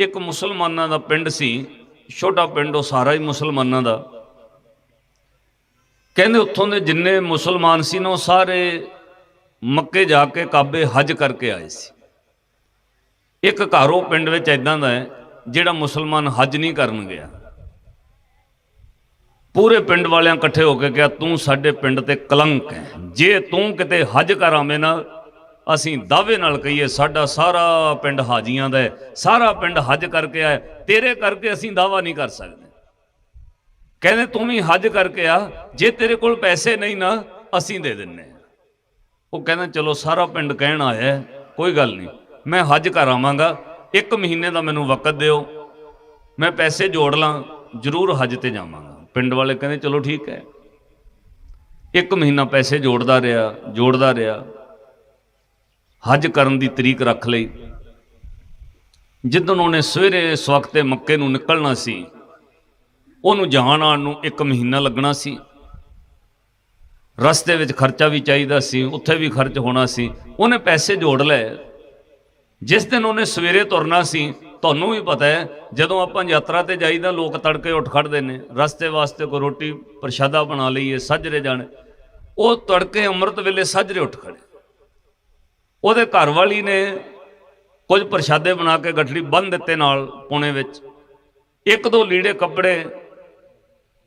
ਇੱਕ ਮੁਸਲਮਾਨਾਂ ਦਾ ਪਿੰਡ ਸੀ, ਛੋਟਾ ਪਿੰਡ ਉਹ ਸਾਰਾ ਹੀ ਮੁਸਲਮਾਨਾਂ ਦਾ। ਕਹਿੰਦੇ ਉੱਥੋਂ ਦੇ ਜਿੰਨੇ ਮੁਸਲਮਾਨ ਸੀ ਨਾ, ਉਹ ਸਾਰੇ ਮੱਕੇ ਜਾ ਕੇ ਕਾਬੇ ਹਜ ਕਰਕੇ ਆਏ ਸੀ। ਇੱਕ ਘਰ ਉਹ ਪਿੰਡ ਵਿੱਚ ਐਦਾਂ ਦਾ ਹੈ, ਜਿਹੜਾ ਮੁਸਲਮਾਨ ਹਜ ਨਹੀਂ ਕਰਨ ਗਿਆ। ਪੂਰੇ ਪਿੰਡ ਵਾਲਿਆਂ ਇਕੱਠੇ ਹੋ ਕੇ ਕਿਹਾ, ਤੂੰ ਸਾਡੇ ਪਿੰਡ ਤੇ ਕਲੰਕ ਹੈ। ਜੇ ਤੂੰ ਕਿਤੇ ਹਜ ਕਰ ਆਵੇਂ ਨਾ ਅਸੀਂ ਦਾਅਵੇ ਨਾਲ ਕਹੀਏ, ਸਾਡਾ ਸਾਰਾ ਪਿੰਡ ਹਾਜੀਆਂ ਦਾ ਹੈ, ਸਾਰਾ ਪਿੰਡ ਹਜ ਕਰਕੇ ਆਇਆ, ਤੇਰੇ ਕਰਕੇ ਅਸੀਂ ਦਾਅਵਾ ਨਹੀਂ ਕਰ ਸਕਦੇ। ਕਹਿੰਦੇ, ਤੂੰ ਵੀ ਹਜ ਕਰਕੇ ਆ, ਜੇ ਤੇਰੇ ਕੋਲ ਪੈਸੇ ਨਹੀਂ ਨਾ, ਅਸੀਂ ਦੇ ਦਿੰਨੇ ਉਹ ਕਹਿੰਦਾ, ਚਲੋ ਸਾਰਾ ਪਿੰਡ ਕਹਿਣ ਆਇਆ ਕੋਈ ਗੱਲ ਨਹੀਂ, ਮੈਂ ਹਜ ਕਰ ਆਵਾਂਗਾ, ਇੱਕ ਮਹੀਨੇ ਦਾ ਮੈਨੂੰ ਵਕਤ ਦਿਓ, ਮੈਂ ਪੈਸੇ ਜੋੜ ਲਾਂ, ਜ਼ਰੂਰ ਹਜ ਤੇ ਜਾਵਾਂਗਾ। ਪਿੰਡ ਵਾਲੇ ਕਹਿੰਦੇ, ਚਲੋ ਠੀਕ ਹੈ। ਇੱਕ ਮਹੀਨਾ ਪੈਸੇ ਜੋੜਦਾ ਰਿਹਾ ਜੋੜਦਾ ਰਿਹਾ ਹਜ ਕਰਨ ਦੀ ਤਰੀਕ ਰੱਖ ਲਈ। ਜਿੱਦਣ ਉਹਨੇ ਸਵੇਰੇ ਇਸ ਵਕਤੇ ਮੱਕੇ ਨੂੰ ਨਿਕਲਣਾ ਸੀ, ਉਹਨੂੰ ਜਾਣ ਆਉਣ ਨੂੰ ਇੱਕ ਮਹੀਨਾ ਲੱਗਣਾ ਸੀ। ਰਸਤੇ ਵਿੱਚ ਖਰਚਾ ਵੀ ਚਾਹੀਦਾ ਸੀ, ਉੱਥੇ ਵੀ ਖਰਚ ਹੋਣਾ ਸੀ। ਉਹਨੇ ਪੈਸੇ ਜੋੜ ਲਏ। ਜਿਸ ਦਿਨ ਉਹਨੇ ਸਵੇਰੇ ਤੁਰਨਾ ਸੀ, ਤੁਹਾਨੂੰ ਵੀ ਪਤਾ ਹੈ, ਜਦੋਂ ਆਪਾਂ ਯਾਤਰਾ ਤੇ ਜਾਈਦਾ, ਲੋਕ ਤੜਕੇ ਉੱਠ ਖੜਦੇ ਨੇ। ਰਸਤੇ ਵਾਸਤੇ ਕੋਈ ਰੋਟੀ ਪ੍ਰਸ਼ਾਦਾ ਬਣਾ ਲਈਏ, ਸੱਜਰੇ ਜਾਣ। ਉਹ ਤੜਕੇ ਅੰਮ੍ਰਿਤ ਵੇਲੇ ਸੱਜਰੇ ਉੱਠ ਖੜੇ ਉਹਦੇ ਘਰ ਵਾਲੀ ਨੇ ਕੁਝ ਪ੍ਰਸ਼ਾਦੇ ਬਣਾ ਕੇ ਗੱਠੜੀ ਬੰਨ ਦਿੱਤੇ ਨਾਲ ਪੁਣੇ ਵਿੱਚ। ਇੱਕ ਦੋ ਲੀੜੇ ਕੱਪੜੇ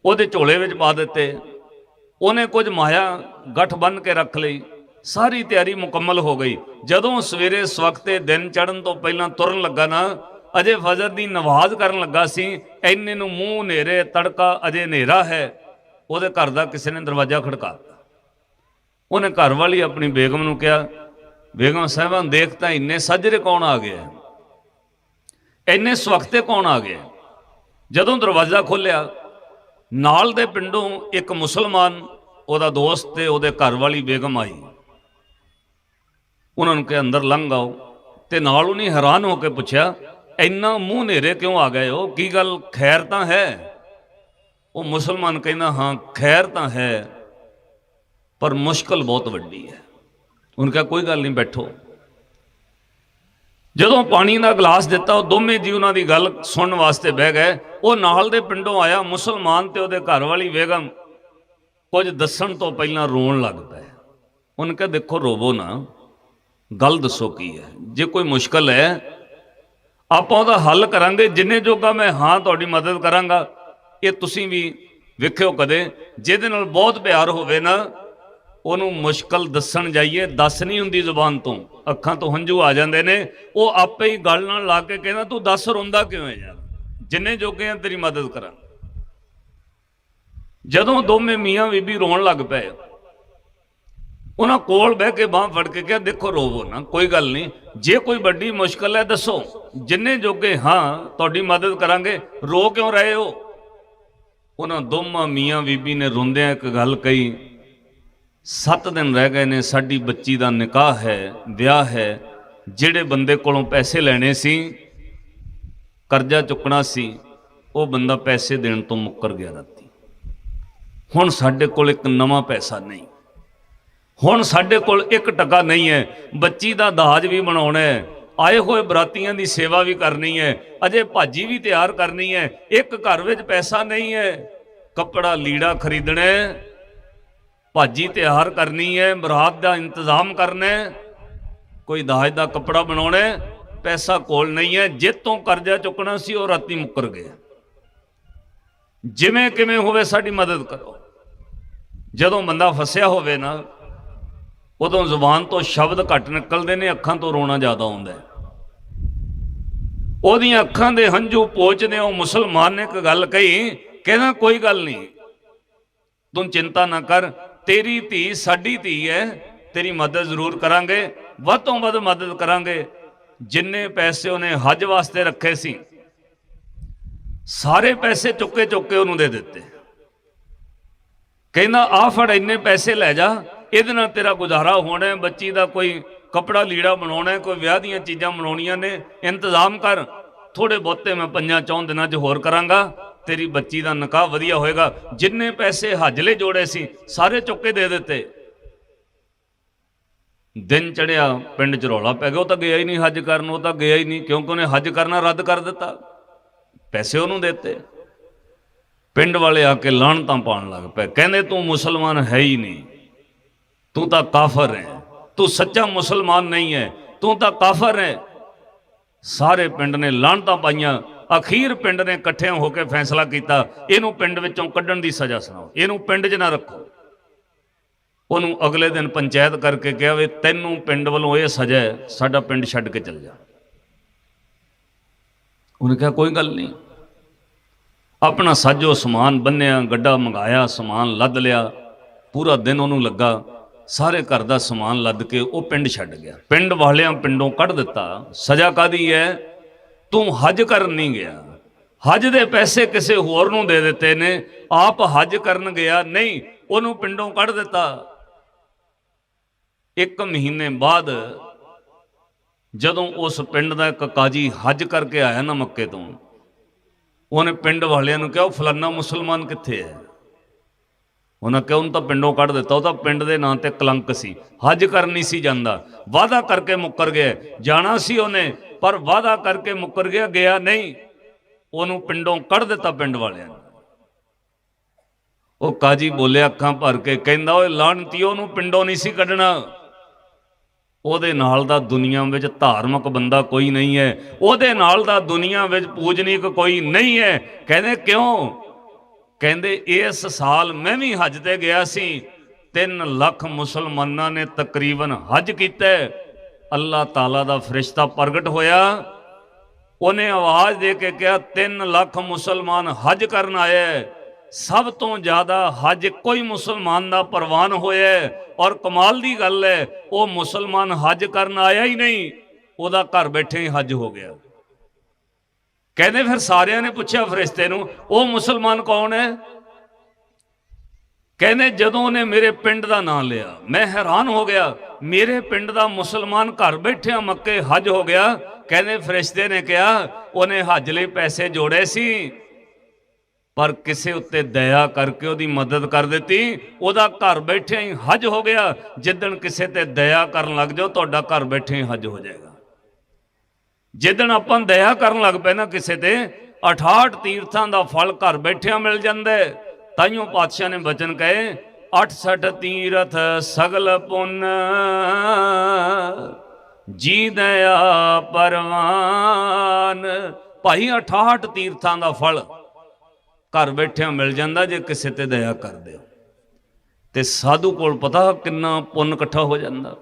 ਉਹਦੇ ਝੋਲੇ ਵਿੱਚ ਪਾ ਦਿੱਤੇ। ਉਹਨੇ ਕੁਝ ਮਾਇਆ ਗੱਠ ਬੰਨ ਕੇ ਰੱਖ ਲਈ। ਸਾਰੀ ਤਿਆਰੀ ਮੁਕੰਮਲ ਹੋ ਗਈ। ਜਦੋਂ ਸਵੇਰੇ ਸਵਖਤੇ ਦਿਨ ਚੜਨ ਤੋਂ ਪਹਿਲਾਂ ਤੁਰਨ ਲੱਗਾ ਨਾ, ਅਜੇ ਫਜਰ ਦੀ ਨਵਾਜ਼ ਕਰਨ ਲੱਗਾ ਸੀ ਐਨੇ ਨੂੰ ਮੂੰਹ ਹਨੇਰੇ, ਤੜਕਾ ਅਜੇ ਹਨੇਰਾ ਹੈ। ਉਹਦੇ ਘਰ ਦਾ ਕਿਸੇ ਨੇ ਦਰਵਾਜ਼ਾ ਖੜਕਾਤਾ। ਉਹਨੇ ਘਰ ਵਾਲੀ ਆਪਣੀ ਬੇਗਮ ਨੂੰ ਕਿਹਾ ਬੇਗਮ ਸਾਹਿਬਾਂ ਦੇਖ ਤਾਂ ਇੰਨੇ ਸੱਜਰੇ ਕੌਣ ਆ ਗਿਆ? ਇੰਨੇ ਸਵਖਤੇ ਕੌਣ ਆ ਗਿਆ? ਜਦੋਂ ਦਰਵਾਜ਼ਾ ਖੋਲ੍ਹਿਆ, ਨਾਲ ਦੇ ਪਿੰਡੋਂ ਇੱਕ ਮੁਸਲਮਾਨ, ਉਹਦਾ ਦੋਸਤ ਤੇ ਉਹਦੇ ਘਰ ਵਾਲੀ ਬੇਗਮ ਆਈ। ਉਹਨਾਂ ਨੂੰ ਕਿ ਅੰਦਰ ਲੰਘ ਆਓ। ਤੇ ਨਾਲ ਉਹਨੇ ਹੈਰਾਨ ਹੋ ਕੇ ਪੁੱਛਿਆ, ਇੰਨਾ ਮੂੰਹ ਨੇਰੇ ਕਿਉਂ ਆ ਗਏ ਹੋ? ਕੀ ਗੱਲ ਖੈਰ ਤਾਂ ਹੈ? ਉਹ ਮੁਸਲਮਾਨ ਕਹਿੰਦਾ, ਹਾਂ, ਖੈਰ ਤਾਂ ਹੈ, ਪਰ ਮੁਸ਼ਕਲ ਬਹੁਤ ਵੱਡੀ ਹੈ। ਉਹਨੇ ਕਿਹਾ, ਕੋਈ ਗੱਲ ਨਹੀਂ, ਬੈਠੋ। ਜਦੋਂ ਪਾਣੀ ਦਾ ਗਲਾਸ ਦਿੱਤਾ, ਉਹ ਦੋਵੇਂ ਜੀ ਉਹਨਾਂ ਦੀ ਗੱਲ ਸੁਣਨ ਵਾਸਤੇ ਬਹਿ ਗਏ। ਉਹ ਨਾਲ ਦੇ ਪਿੰਡੋਂ ਆਇਆ, ਮੁਸਲਮਾਨ ਤੇ ਉਹਦੇ ਘਰ ਵਾਲੀ ਬੇਗਮ ਕੁਝ ਦੱਸਣ ਤੋਂ ਪਹਿਲਾਂ ਰੋਣ ਲੱਗ ਪਏ। ਉਹਨੇ ਕਿਹਾ, ਦੇਖੋ, ਰੋਵੋ ਨਾ। ਗੱਲ ਦੱਸੋ ਕੀ ਹੈ? ਜੇ ਕੋਈ ਮੁਸ਼ਕਲ ਹੈ, ਆਪਾਂ ਉਹਦਾ ਹੱਲ ਕਰਾਂਗੇ। ਜਿੰਨੇ ਜੋਗਾ ਮੈਂ ਹਾਂ, ਤੁਹਾਡੀ ਮਦਦ ਕਰਾਂਗਾ। ਇਹ ਤੁਸੀਂ ਵੀ ਵੇਖਿਓ ਕਦੇ। ਜਿਹਦੇ ਨਾਲ ਬਹੁਤ ਪਿਆਰ ਹੋਵੇ ਨਾ ਉਹਨੂੰ ਮੁਸ਼ਕਲ ਦੱਸਣ ਜਾਈਏ, ਦੱਸ ਨਹੀਂ ਹੁੰਦੀ ਜ਼ੁਬਾਨ ਤੋਂ। ਅੱਖਾਂ ਤੋਂ ਹੰਝੂ ਆ ਜਾਂਦੇ ਨੇ। ਉਹ ਆਪੇ ਹੀ ਗੱਲ ਨਾਲ ਲਾ ਕੇ ਕਹਿੰਦਾ, ਤੂੰ ਦੱਸ ਰੋਂਦਾ ਕਿਉਂ ਹੈ ਯਾਰ? ਜਿੰਨੇ ਜੋਗੇ ਆ ਤੇਰੀ ਮਦਦ ਕਰਾਂ। ਜਦੋਂ ਦੋਵੇਂ ਮੀਆਂ ਬੀਬੀ ਰੋਣ ਲੱਗ ਪਏ, ਉਹਨਾਂ ਕੋਲ ਬਹਿ ਕੇ ਬਾਹ ਫੜ ਕੇ ਕਿਹਾ, ਦੇਖੋ, ਰੋਵੋ ਨਾ, ਕੋਈ ਗੱਲ ਨਹੀਂ। ਜੇ ਕੋਈ ਵੱਡੀ ਮੁਸ਼ਕਲ ਹੈ, ਦੱਸੋ। ਜਿੰਨੇ ਜੋਗੇ ਹਾਂ, ਤੁਹਾਡੀ ਮਦਦ ਕਰਾਂਗੇ। ਰੋ ਕਿਉਂ ਰਹੇ ਹੋ? ਉਹਨਾਂ ਦੋਵਾਂ ਮੀਆਂ ਬੀਬੀ ਨੇ ਰੋਂਦਿਆਂ ਇੱਕ ਗੱਲ ਕਹੀ 7 ਦਿਨ ਰਹਿ ਗਏ ਨੇ, ਸਾਡੀ ਬੱਚੀ ਦਾ ਨਿਕਾਹ ਹੈ, ਵਿਆਹ ਹੈ। ਜਿਹੜੇ ਬੰਦੇ ਕੋਲੋਂ ਪੈਸੇ ਲੈਣੇ ਸੀ, ਕਰਜ਼ਾ ਚੁੱਕਣਾ ਸੀ, ਉਹ ਬੰਦਾ ਪੈਸੇ ਦੇਣ ਤੋਂ ਮੁੱਕਰ ਗਿਆ ਰਾਤੀ। ਹੁਣ ਸਾਡੇ ਕੋਲ ਇੱਕ ਨਵਾਂ ਪੈਸਾ ਨਹੀਂ। ਹੁਣ ਸਾਡੇ ਕੋਲ ਇੱਕ ਟਕਾ ਨਹੀਂ ਹੈ। ਬੱਚੀ ਦਾ ਦਾਜ ਵੀ ਬਣਾਉਣਾ ਹੈ। ਆਏ ਹੋਏ ਬਰਾਤੀਆਂ ਦੀ ਸੇਵਾ ਵੀ ਕਰਨੀ ਹੈ। ਅਜੇ ਭਾਜੀ ਵੀ ਤਿਆਰ ਕਰਨੀ ਹੈ। ਇੱਕ ਘਰ ਵਿੱਚ ਪੈਸਾ ਨਹੀਂ ਹੈ। ਕੱਪੜਾ ਲੀੜਾ ਖਰੀਦਣਾ ਹੈ। ਭਾਜੀ ਤਿਆਰ ਕਰਨੀ ਹੈ, ਬਰਾਤ ਦਾ ਇੰਤਜ਼ਾਮ ਕਰਨਾ ਕੋਈ ਦਾਜ ਦਾ ਕੱਪੜਾ ਬਣਾਉਣਾ ਪੈਸਾ ਕੋਲ ਨਹੀਂ ਹੈ, ਜਿੱਤੋਂ ਕਰਜ਼ਾ ਚੁੱਕਣਾ ਸੀ, ਉਹ ਰਾਤੀ ਮੁੱਕਰ ਗਿਆ ਜਿਵੇਂ ਕਿਵੇਂ ਹੋਵੇ ਸਾਡੀ ਮਦਦ ਕਰੋ। ਜਦੋਂ ਬੰਦਾ ਫਸਿਆ ਹੋਵੇ ਨਾ, ਉਦੋਂ ਜ਼ੁਬਾਨ ਤੋਂ ਸ਼ਬਦ ਘੱਟ ਨਿਕਲਦੇ ਨੇ, ਅੱਖਾਂ ਤੋਂ ਰੋਣਾ ਜ਼ਿਆਦਾ ਆਉਂਦਾ ਉਹਦੀਆਂ ਅੱਖਾਂ ਦੇ ਹੰਝੂ ਪੋਚਦੇ ਉਹ ਮੁਸਲਮਾਨ ਨੇ ਇੱਕ ਗੱਲ ਕਹੀ, ਕਹਿੰਦਾ ਕੋਈ ਗੱਲ ਨਹੀਂ, ਤੂੰ ਚਿੰਤਾ ਨਾ ਕਰ ਤੇਰੀ ਧੀ ਸਾਡੀ ਧੀ ਹੈ, ਤੇਰੀ ਮਦਦ ਜ਼ਰੂਰ ਕਰਾਂਗੇ, ਵੱਧ ਤੋਂ ਵੱਧ ਮਦਦ ਕਰਾਂਗੇ। ਜਿੰਨੇ ਪੈਸੇ ਉਹਨੇ ਹੱਜ ਵਾਸਤੇ ਰੱਖੇ ਸੀ, ਸਾਰੇ ਪੈਸੇ ਚੁੱਕੇ ਚੁੱਕੇ ਉਹਨੂੰ ਦੇ ਦਿੱਤੇ। ਕਹਿੰਦਾ, ਆ ਫੜ, ਇੰਨੇ ਪੈਸੇ ਲੈ ਜਾ, ਇਹਦੇ ਨਾਲ ਤੇਰਾ ਗੁਜ਼ਾਰਾ ਹੋਣਾ ਹੈ, ਬੱਚੀ ਦਾ ਕੋਈ ਕਪੜਾ ਲੀੜਾ ਬਣਾਉਣਾ ਹੈ, ਕੋਈ ਵਿਆਹ ਦੀਆਂ ਚੀਜ਼ਾਂ ਬਣਾਉਣੀਆਂ ਨੇ, ਇੰਤਜ਼ਾਮ ਕਰ ਥੋੜੇ ਬਹੁਤੇ ਮੈਂ ਪੰਜਾਂ ਚੌਂ ਦਿਨਾਂ 'ਚ ਹੋਰ ਕਰਾਂਗਾ। ਤੇਰੀ ਬੱਚੀ ਦਾ ਨਿਕਾਹ ਵਧੀਆ ਹੋਏਗਾ। ਜਿੰਨੇ ਪੈਸੇ ਹਜਲੇ ਜੋੜੇ ਸੀ, ਸਾਰੇ ਚੁੱਕ ਕੇ ਦੇ ਦਿੱਤੇ। ਦਿਨ ਚੜਿਆ, ਪਿੰਡ ਚ ਰੌਲਾ ਪੈ ਗਿਆ। ਉਹ ਤਾਂ ਗਿਆ ਹੀ ਨਹੀਂ ਹੱਜ ਕਰਨ, ਉਹ ਤਾਂ ਗਿਆ ਹੀ ਨਹੀਂ, ਕਿਉਂਕਿ ਉਹਨੇ ਹੱਜ ਕਰਨਾ ਰੱਦ ਕਰ ਦਿੱਤਾ। ਪੈਸੇ ਉਹਨੂੰ ਦਿੱਤੇ। ਪਿੰਡ ਵਾਲੇ ਆ ਕੇ ਲਾਹਣਤਾਂ ਪਾਉਣ ਲੱਗ ਪਏ। ਕਹਿੰਦੇ, ਤੂੰ ਮੁਸਲਮਾਨ ਹੈ ਹੀ ਨਹੀਂ। ਤੂੰ ਤਾਂ ਕਾਫਰ ਹੈ। ਤੂੰ ਸੱਚਾ ਮੁਸਲਮਾਨ ਨਹੀਂ ਹੈ। ਤੂੰ ਤਾਂ ਕਾਫਰ ਹੈ। ਸਾਰੇ ਪਿੰਡ ਨੇ ਲਾਹਣਤਾਂ ਪਾਈਆਂ। ਅਖੀਰ ਪਿੰਡ ਨੇ ਇਕੱਠਿਆਂ ਹੋ ਕੇ ਫੈਸਲਾ ਕੀਤਾ, ਇਹਨੂੰ ਪਿੰਡ ਵਿੱਚੋਂ ਕੱਢਣ ਦੀ ਸਜ਼ਾ ਸੁਣਾਓ। ਇਹਨੂੰ ਪਿੰਡ 'ਚ ਨਾ ਰੱਖੋ। ਉਹਨੂੰ ਅਗਲੇ ਦਿਨ ਪੰਚਾਇਤ ਕਰਕੇ ਕਿਹਾ ਵੀ ਤੈਨੂੰ ਪਿੰਡ ਵੱਲੋਂ ਇਹ ਸਜ਼ਾ ਹੈ, ਸਾਡਾ ਪਿੰਡ ਛੱਡ ਕੇ ਚੱਲ ਜਾ। ਉਹਨੇ ਕਿਹਾ, ਕੋਈ ਗੱਲ ਨਹੀਂ। ਆਪਣਾ ਸਾਜੋ ਸਮਾਨ ਬੰਨਿਆ, ਗੱਡਾ ਮੰਗਾਇਆ, ਸਮਾਨ ਲੱਦ ਲਿਆ। ਪੂਰਾ ਦਿਨ ਉਹਨੂੰ ਲੱਗਾ। ਸਾਰੇ ਘਰ ਦਾ ਸਮਾਨ ਲੱਦ ਕੇ ਉਹ ਪਿੰਡ ਛੱਡ ਗਿਆ। ਪਿੰਡ ਵਾਲਿਆਂ ਪਿੰਡੋਂ ਕੱਢ ਦਿੱਤਾ। ਸਜ਼ਾ ਕਾਦੀ ਹੈ? ਤੂੰ ਹਜ ਕਰਨ ਨਹੀਂ ਗਿਆ। ਹਜ ਦੇ ਪੈਸੇ ਕਿਸੇ ਹੋਰ ਨੂੰ ਦੇ ਦਿੱਤੇ ਨੇ। ਆਪ ਹਜ ਕਰਨ ਗਿਆ। ਨਹੀਂ, ਉਹਨੂੰ ਪਿੰਡੋਂ ਕੱਢ ਦਿੱਤਾ। ਇੱਕ ਮਹੀਨੇ ਬਾਅਦ ਜਦੋਂ ਉਸ ਪਿੰਡ ਦਾ ਇੱਕ ਕਾਜੀ ਹਜ ਕਰਕੇ ਆਇਆ ਨਾ ਮੱਕੇ ਤੋਂ, ਉਹਨੇ ਪਿੰਡ ਵਾਲਿਆਂ ਨੂੰ ਕਿਹਾ, ਉਹ ਫਲਾਨਾ ਮੁਸਲਮਾਨ ਕਿੱਥੇ ਹੈ? ਉਹਨਾਂ ਕਿਹਾ, ਉਹਨੂੰ ਤਾਂ ਪਿੰਡੋਂ ਕੱਢ ਦਿੱਤਾ। ਉਹ ਤਾਂ ਪਿੰਡ ਦੇ ਨਾਂ ਤੇ ਕਲੰਕ ਸੀ। ਹਜ ਕਰਨੀ ਸੀ ਜਾਂਦਾ। ਵਾਅਦਾ ਕਰਕੇ ਮੁੱਕਰ ਗਿਆ। ਜਾਣਾ ਸੀ ਉਹਨੇ। ਪਰ ਵਾਅਦਾ ਕਰਕੇ ਮੁੱਕਰ ਗਿਆ ਗਿਆ ਨਹੀਂ। ਉਹਨੂੰ ਪਿੰਡੋਂ ਕੱਢ ਦਿੱਤਾ ਪਿੰਡ ਵਾਲਿਆਂ ਨੇ। ਉਹ ਕਾਜੀ ਬੋਲੇ ਅੱਖਾਂ ਭਰ ਕੇ ਕਹਿੰਦਾ, ਓਏ ਲਾਣਤੀ ਉਹਨੂੰ ਪਿੰਡੋਂ ਨਹੀਂ ਸੀ ਕੱਢਣਾ। ਉਹਦੇ ਨਾਲ ਦਾ ਦੁਨੀਆ ਵਿੱਚ ਧਾਰਮਿਕ ਬੰਦਾ ਕੋਈ ਨਹੀਂ ਹੈ। ਉਹਦੇ ਨਾਲ ਦਾ ਦੁਨੀਆ ਵਿੱਚ ਪੂਜਨੀਕ ਕੋਈ ਨਹੀਂ ਹੈ। ਕਹਿੰਦੇ, ਕਿਉਂ? ਕਹਿੰਦੇ, ਇਸ ਸਾਲ ਮੈਂ ਵੀ ਹਜ ਤੇ ਗਿਆ ਸੀ। 3 ਲੱਖ ਮੁਸਲਮਾਨਾਂ ਨੇ ਤਕਰੀਬਨ ਹਜ ਕੀਤਾ ਅੱਲਾਹ ਤਾਲਾ ਦਾ ਫਰਿਸ਼ਤਾ ਪ੍ਰਗਟ ਹੋਇਆ। ਉਹਨੇ ਆਵਾਜ਼ ਦੇ ਕੇ ਕਿਹਾ 3 ਲੱਖ ਮੁਸਲਮਾਨ ਹਜ ਕਰਨ ਆਏ ਸਭ ਤੋਂ ਜ਼ਿਆਦਾ ਹਜ ਕੋਈ ਮੁਸਲਮਾਨ ਦਾ ਪ੍ਰਵਾਨ ਹੋਇਆ ਔਰ ਕਮਾਲ ਦੀ ਗੱਲ ਹੈ ਉਹ ਮੁਸਲਮਾਨ ਹਜ ਕਰਨ ਆਇਆ ਹੀ ਨਹੀਂ, ਉਹਦਾ ਘਰ ਬੈਠੇ ਹੀ ਹਜ ਹੋ ਗਿਆ। ਕਹਿੰਦੇ ਫਿਰ ਸਾਰਿਆਂ ਨੇ ਪੁੱਛਿਆ ਫਰਿਸ਼ਤੇ ਨੂੰ, ਉਹ ਮੁਸਲਮਾਨ ਕੌਣ ਹੈ ਕਹਿੰਦੇ ਜਦੋਂ ਉਹਨੇ ਮੇਰੇ ਪਿੰਡ ਦਾ ਨਾਮ ਲਿਆ, ਮੈਂ ਹੈਰਾਨ ਹੋ ਗਿਆ। ਮੇਰੇ ਪਿੰਡ ਦਾ ਮੁਸਲਮਾਨ ਘਰ ਬੈਠਿਆ ਮੱਕੇ ਹਜ ਹੋ ਗਿਆ। ਕਹਿੰਦੇ ਫਰਿਸ਼ਤੇ ਨੇ ਕਿਹਾ, ਉਹਨੇ ਹਜ ਲਈ ਪੈਸੇ ਜੋੜੇ ਸੀ, ਪਰ ਕਿਸੇ ਉੱਤੇ ਦਇਆ ਕਰਕੇ ਉਹਦੀ ਮਦਦ ਕਰ ਦਿੱਤੀ। ਉਹਦਾ ਘਰ ਬੈਠਿਆ ਹੀ ਹਜ ਹੋ ਗਿਆ। ਜਿੱਦਣ ਕਿਸੇ ਤੇ ਦਇਆ ਕਰਨ ਲੱਗ ਜਾਓ, ਤੁਹਾਡਾ ਘਰ ਬੈਠੇ ਹੀ ਹਜ ਹੋ ਜਾਏਗਾ। ਜਿੱਦਣ ਆਪਾਂ ਦਇਆ ਕਰਨ ਲੱਗ ਪਏ ਨਾ ਕਿਸੇ ਤੇ 68 ਤੀਰਥਾਂ ਦਾ ਫਲ ਘਰ ਬੈਠਿਆਂ ਮਿਲ ਜਾਂਦਾ ਹੈ। ਤਾਈਓ ਪਾਤਸ਼ਾਹ ਨੇ ਬਚਨ ਕਹੇ 68 ਤੀਰਥ ਸਗਲ ਪੁੰਨ ਜੀ ਦਇਆ ਪਰਵਾਨ। ਭਾਈ 68 ਤੀਰਥਾਂ ਦਾ ਫਲ ਘਰ ਬੈਠਿਆਂ ਮਿਲ ਜਾਂਦਾ ਜੇ ਕਿਸੇ ਤੇ ਦਇਆ ਕਰਦੇ ਹੋ। ਤੇ ਸਾਧੂ ਕੋਲ ਪਤਾ ਕਿੰਨਾ ਪੁੰਨ ਇਕੱਠਾ ਹੋ ਜਾਂਦਾ।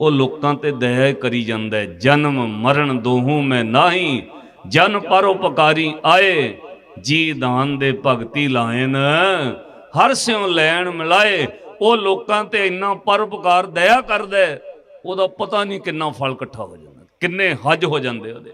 ਉਹ ਲੋਕਾਂ ਤੇ ਦਇਆ ਕਰੀ ਜਾਂਦਾ ਜਨਮ ਮਰਨ ਦੋਹੂ ਮੈਂ ਨਾਹੀ, ਜਨ ਪਰਉਪਕਾਰੀ ਆਏ ਜੀ ਦਾਨ ਦੇ ਭਗਤੀ ਲਾਇਨ, ਹਰ ਸਿਉ ਲੈਣ ਮਿਲਾਏ, ਉਹ ਲੋਕਾਂ ਤੇ ਇੰਨਾ ਪਰਉਪਕਾਰ ਦਇਆ ਕਰਦਾ ਉਹਦਾ ਪਤਾ ਨਹੀਂ ਕਿੰਨਾ ਫਲ ਇਕੱਠਾ ਹੋ ਜਾਂਦਾ, ਕਿੰਨੇ ਹੱਜ ਹੋ ਜਾਂਦੇ ਉਹਦੇ।